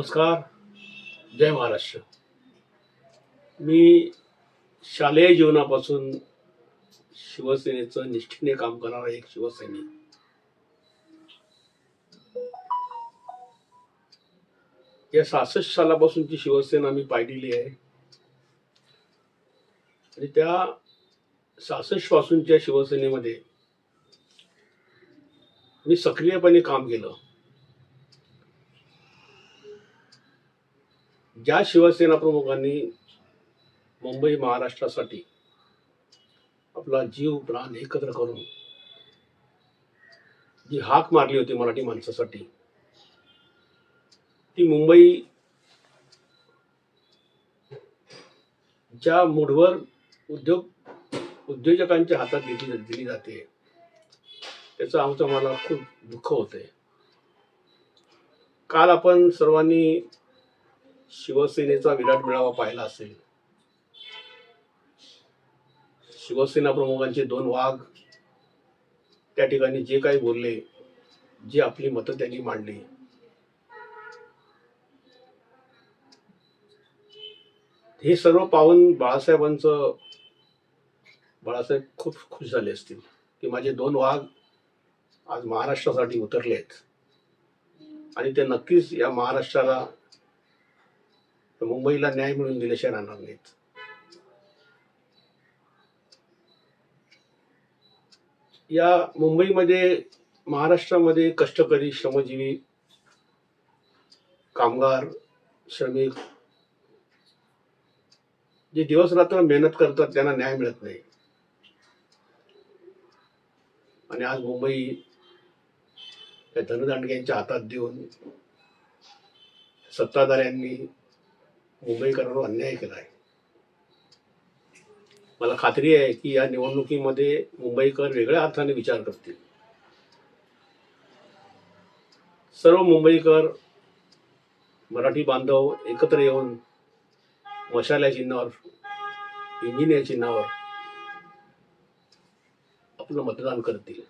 नमस्कार. जय महाराष्ट्र. मी शालेय जीवनापासून शिवसेनेचं निष्ठेने काम करणारा एक शिवसैनिक. या सहासष्ट सालापासूनची शिवसेना मी पाहिलेली आहे. आणि त्या सहासष्ट पासूनच्या शिवसेनेमध्ये मी सक्रियपणे काम केलं. ज्या शिवसेना प्रमुखांनी मुंबई महाराष्ट्रासाठी आपला जीव प्राण एकत्र करून जी हाक मारली होती मराठी माणसासाठी ती मुंबई ज्या मूडवर उद्योग उद्योजकांच्या हातात दिली दिली जाते त्याचं आमचं मला खूप दुःख होतंय. काल आपण सर्वांनी शिवसेनेचा विराट मेळावा पाहिला असेल. शिवसेना प्रमुखांचे दोन वाघ त्या ठिकाणी जे काही बोलले जी आपली मतं त्यांनी मांडली. हे सर्व पाहून बाळासाहेबांचं बाळासाहेब खूप खुश झाले असतील की माझे दोन वाघ आज महाराष्ट्रासाठी उतरले आहेत आणि ते नक्कीच या महाराष्ट्राला मुंबईला न्याय मिळून दिल्याशिवाय राहणार नाहीत. या मुंबईमध्ये महाराष्ट्रामध्ये कष्टकरी श्रमजीवी कामगार श्रमिक जे दिवस रात्र मेहनत करतात त्यांना न्याय मिळत नाही. आणि आज मुंबई त्या धनदांडग्यांच्या हातात देऊन सत्ताधाऱ्यांनी मुंबईकरांवर अन्याय केला आहे. मला खात्री आहे की या निवडणुकीमध्ये मुंबईकर वेगळ्या अर्थाने विचार करतील. सर्व मुंबईकर मराठी बांधव एकत्र येऊन मशाल्या चिन्हावर इंजिनियर चिन्हावर आपलं मतदान करतील.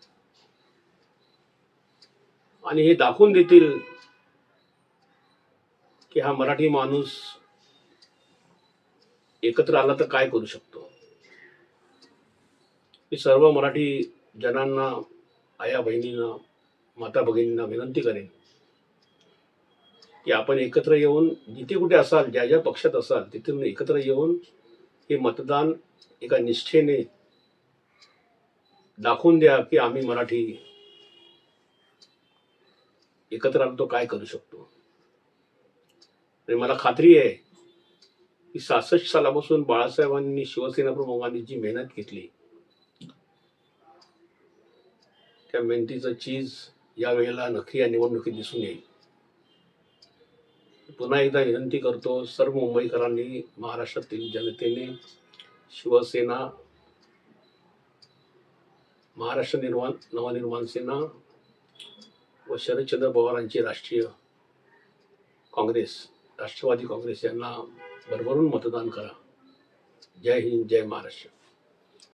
आणि हे दाखवून देतील की हा मराठी माणूस एकत्र आला तर काय करू शकतो? मी सर्व मराठी जनांना आया बहिणींना माता भगिनींना विनंती करेन की आपण एकत्र येऊन जिथे कुठे असाल ज्या ज्या पक्षात असाल तिथून एकत्र येऊन हे मतदान एका निष्ठेने दाखवून द्या की आम्ही मराठी एकत्र आलो तो काय करू शकतो? आणि मला खात्री आहे की सहासष्ट सालापासून बाळासाहेबांनी शिवसेना प्रमुखांनी जी मेहनत घेतली. त्या मेहनतीचं चीज या वेळेला नक्की या निवडणुकीत दिसून येईल. पुन्हा एकदा विनंती करतो सर्व मुंबईकरांनी महाराष्ट्रातील जनतेने शिवसेना महाराष्ट्र निर्माण नवनिर्माण सेना व शरदचंद्र पवारांची राष्ट्रीय काँग्रेस राष्ट्रवादी काँग्रेस यांना भरभरून मतदान करा. जय हिंद जय महाराष्ट्र.